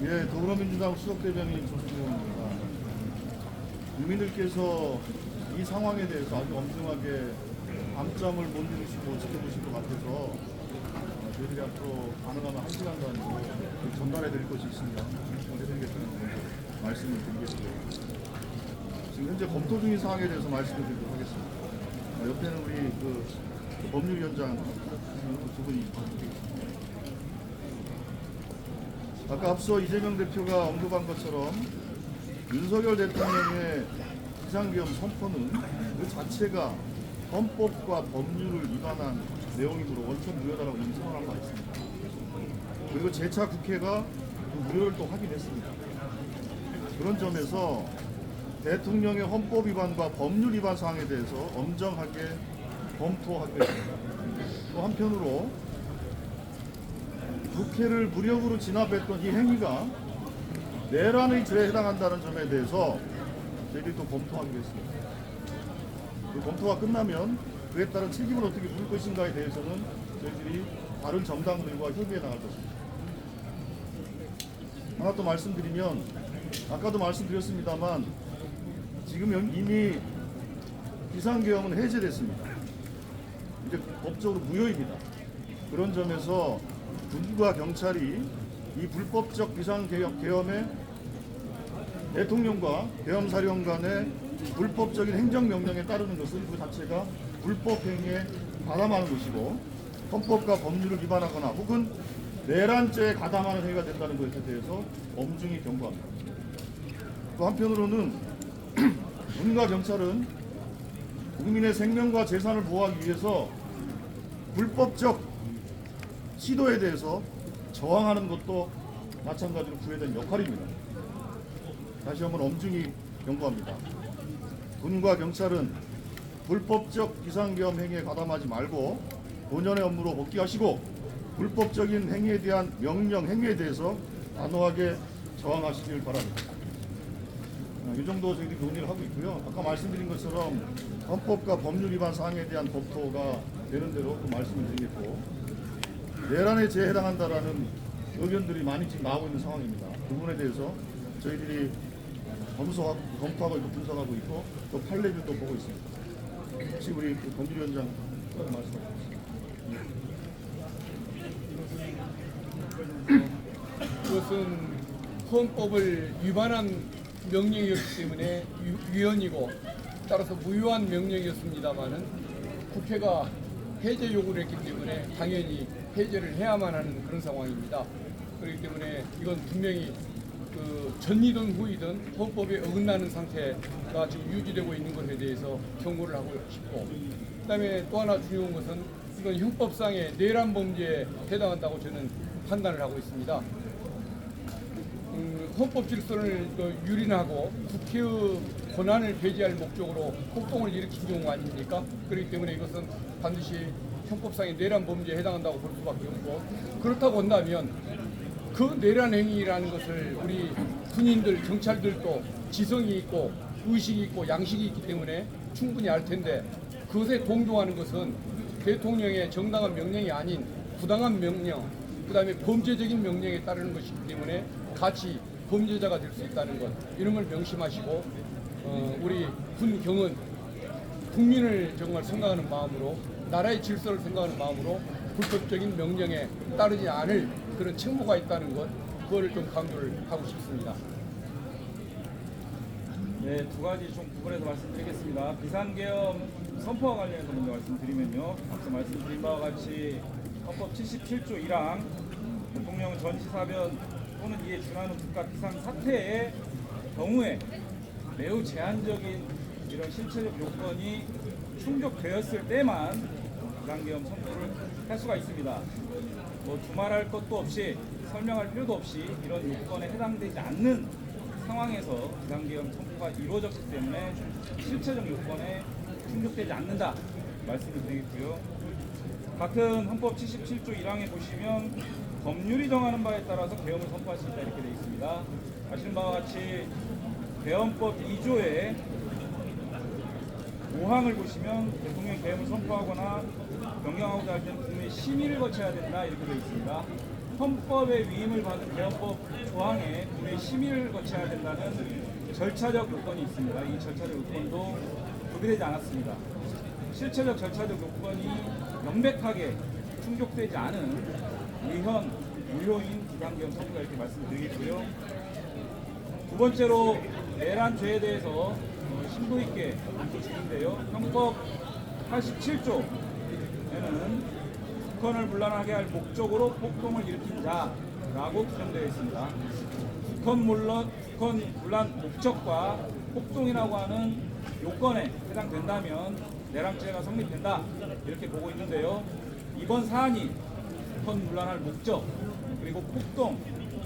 예, 더불어민주당 수석대변인 조수경입니다. 국민들께서 이 상황에 대해서 아주 엄중하게 밤잠을 못 이루시고 지켜보실 것 같아서 어, 저희들이 앞으로 가능하면 한 시간 단위로 전달해 드릴 것이 있습니다. 전해드리겠다는 먼저 말씀을 드리겠고요. 지금 현재 검토 중인 사항에 대해서 말씀을 드리도록 하겠습니다. 어, 옆에는 우리 그, 그 법률위원장 두 분이. 아까 앞서 이재명 대표가 언급한 것처럼 윤석열 대통령의 비상계엄 선포는 그 자체가 헌법과 법률을 위반한 내용이므로 원천 무효다라고 선언한 바 있습니다. 그리고 재차 국회가 그 무효를 또 확인했습니다. 그런 점에서 대통령의 헌법 위반과 법률 위반 사항에 대해서 엄정하게 검토하겠습니다. 또 한편으로 국회를 무력으로 진압했던 이 행위가 내란의 죄에 해당한다는 점에 대해서 저희들이 또 검토하기로 했습니다. 그 검토가 끝나면 그에 따른 책임을 어떻게 물을 것인가에 대해서는 저희들이 다른 정당들과 협의해 나갈 것입니다. 하나 또 말씀드리면 아까도 말씀드렸습니다만 지금 이미 비상계엄은 해제됐습니다. 이제 법적으로 무효입니다. 그런 점에서 군과 경찰이 이 불법적 비상계엄에 대통령과 계엄사령 간의 불법적인 행정명령에 따르는 것은 그 자체가 불법 행위에 가담하는 것이고 헌법과 법률을 위반하거나 혹은 내란죄에 가담하는 행위가 된다는 것에 대해서 엄중히 경고합니다. 또 한편으로는 군과 경찰은 국민의 생명과 재산을 보호하기 위해서 불법적 시도에 대해서 저항하는 것도 마찬가지로 부여된 역할입니다. 다시 한번 엄중히 경고합니다. 군과 경찰은 불법적 비상계엄 행위에 가담하지 말고 본연의 업무로 복귀하시고 불법적인 행위에 대한 명령 행위에 대해서 단호하게 저항하시길 바랍니다. 아, 이 정도 저희들이 논의를 하고 있고요. 아까 말씀드린 것처럼 헌법과 법률 위반 사항에 대한 검토가 되는 대로 또 말씀을 드리겠고 내란에 재해 해당한다라는 의견들이 많이 지금 나오고 있는 상황입니다. 그 부분에 대해서 저희들이 검토하고, 검토하고 있고 분석하고 있고 또 판례들도 보고 있습니다. 혹시 우리 그 건주위원장 말씀하시겠습니다. 그것은 헌법을 위반한 명령이었기 때문에 위- 위헌이고 따라서 무효한 명령이었습니다마는 국회가 해제 요구를 했기 때문에 당연히 해제를 해야만 하는 그런 상황입니다. 그렇기 때문에 이건 분명히 그 전이든 후이든 헌법에 어긋나는 상태가 지금 유지되고 있는 것에 대해서 경고를 하고 싶고 그다음에 또 하나 중요한 것은 이건 형법상의 내란 범죄에 해당한다고 저는 판단을 하고 있습니다. 음, 헌법 질서를 그 유린하고 국회의 권한을 배제할 목적으로 폭동을 일으킨 경우 아닙니까? 그렇기 때문에 이것은 반드시 형법상의 내란 범죄에 해당한다고 볼 수밖에 없고 그렇다고 한다면 그 내란 행위라는 것을 우리 군인들, 경찰들도 지성이 있고 의식이 있고 양식이 있기 때문에 충분히 알 텐데 그것에 동조하는 것은 대통령의 정당한 명령이 아닌 부당한 명령, 그 다음에 범죄적인 명령에 따르는 것이기 때문에 같이 범죄자가 될 수 있다는 것 이런 걸 명심하시고 어, 우리 군 경은 국민을 정말 생각하는 마음으로 나라의 질서를 생각하는 마음으로 불법적인 명령에 따르지 않을 그런 책무가 있다는 것 그거를 좀 강조를 하고 싶습니다. 네, 두 가지 좀 구분해서 말씀드리겠습니다. 비상계엄 선포와 관련해서 먼저 말씀드리면요. 앞서 말씀드린 바와 같이 헌법 77조 1항 대통령 전시사변 또는 이에 준하는 국가 비상 사태의 경우에 매우 제한적인 이런 신체적 요건이 충족되었을 때만 비상계엄 선포를 할 수가 있습니다. 뭐 두말할 것도 없이 설명할 필요도 없이 이런 요건에 해당되지 않는 상황에서 비상계엄 선포가 이루어졌기 때문에 실체적 요건에 충족되지 않는다 말씀을 드리겠고요. 같은 헌법 77조 1항에 보시면 법률이 정하는 바에 따라서 계엄을 선포할 수 있다 이렇게 되어 있습니다. 아시는 바와 같이 계엄법 2조의 5항을 보시면 대통령 계엄을 선포하거나 변경하고자 할 때는 국민의 심의를 거쳐야 된다 이렇게 되어 있습니다. 헌법에 위임을 받은 개헌법 조항에 국민의 심의를 거쳐야 된다는 절차적 요건이 있습니다. 이 절차적 요건도 구비되지 않았습니다. 실체적 절차적 요건이 명백하게 충족되지 않은 유현, 무효인 비상계엄 선포가 이렇게 말씀드리겠고요. 두 번째로 내란 죄에 대해서 어, 심도 있게 보시는데요. 헌법 87조에는 북한을 물란하게 할 목적으로 폭동을 일으킨 자라고 규정되어 있습니다. 북한 물론 북한 물란 목적과 폭동이라고 하는 요건에 해당된다면 내란죄가 성립된다 이렇게 보고 있는데요. 이번 사안이 북한 물란할 목적 그리고 폭동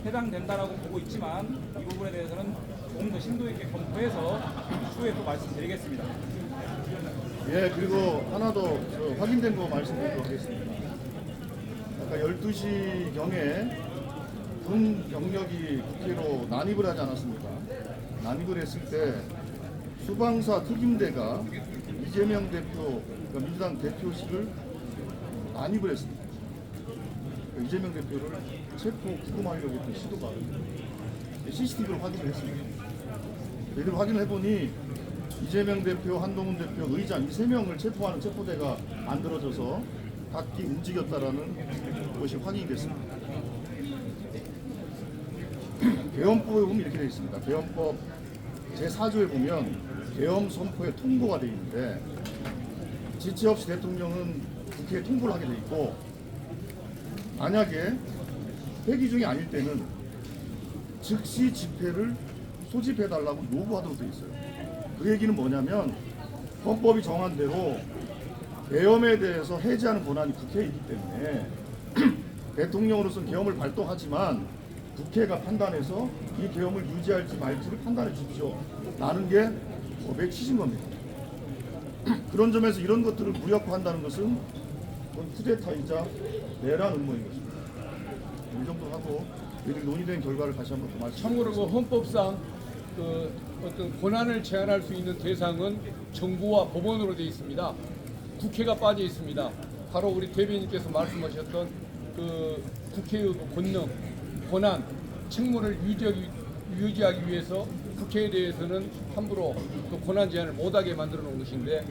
해당된다라고 보고 있지만 이 부분에 대해서는 조금 더 심도 있게 검토해서 추후에 또 말씀드리겠습니다. 예, 그리고 하나 더 저, 확인된 거 말씀드리도록 하겠습니다. 아까 12시 경에 군 병력이 국회로 난입을 하지 않았습니까? 난입을 했을 때 수방사 특임대가 이재명 대표, 그러니까 민주당 대표실을 난입을 했습니다. 이재명 대표를 체포 구금하려고 했던 시도가 CCTV로 확인을 했습니다. 이를 확인을 해보니 이재명 대표, 한동훈 대표, 의장 이 세 명을 체포하는 체포대가 만들어져서 각기 움직였다라는 것이 확인이 됐습니다. 계엄법에 보면 이렇게 되어 있습니다. 계엄법 제4조에 보면 계엄 선포에 통보가 되어 있는데 지체 없이 대통령은 국회에 통보를 하게 되어 있고 만약에 회기 중이 아닐 때는 즉시 집회를 소집해달라고 요구하도록 되어 있어요. 그 얘기는 뭐냐면 헌법이 정한 대로 계엄에 대해서 해제하는 권한이 국회에 있기 때문에 대통령으로서는 계엄을 발동하지만 국회가 판단해서 이 계엄을 유지할지 말지를 판단해 주십시오. 라는 게 법의 취지인 겁니다. 그런 점에서 이런 것들을 무력화한다는 것은 그건 쿠데타이자 내란 음모인 것입니다. 이 정도 하고 이들이 논의된 결과를 다시 한번 더 말씀. 참고로 그 헌법상 그 어떤 권한을 제한할 수 있는 대상은 정부와 법원으로 되어 있습니다. 국회가 빠져 있습니다. 바로 우리 대변인께서 말씀하셨던 그 국회의 그 권능, 권한, 책무를 유지하기, 유지하기 위해서 국회에 대해서는 함부로 그 권한 제한을 못하게 만들어 놓은 것인데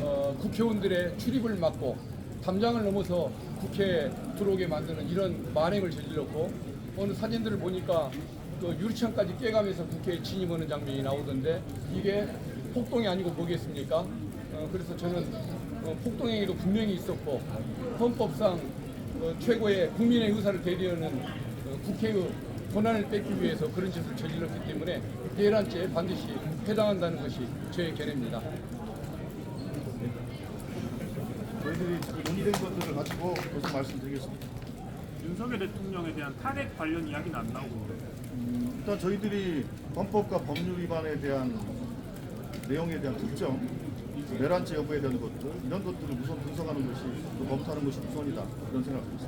어, 국회의원들의 출입을 막고 담장을 넘어서 국회에 들어오게 만드는 이런 만행을 저질렀고 어느 사진들을 보니까 그 유리창까지 깨가면서 국회에 진입하는 장면이 나오던데 이게 폭동이 아니고 뭐겠습니까? 어, 그래서 저는 어, 폭동 행위도 분명히 있었고 헌법상 어, 최고의 국민의 의사를 대리하는 어, 국회의 권한을 뺏기 위해서 그런 짓을 저질렀기 때문에 내란죄에 반드시 해당한다는 것이 저의 견해입니다. 저희들이 그 논의된 것들을 가지고 계속 말씀드리겠습니다. 윤석열 대통령에 대한 탄핵 관련 이야기는 안 나오고 일단 저희들이 헌법과 법률 위반에 대한 내용에 대한 특정, 내란죄 여부에 대한 것들 이런 것들을 우선 분석하는 것이 또 검토하는 것이 우선이다 이런 생각을 합니다.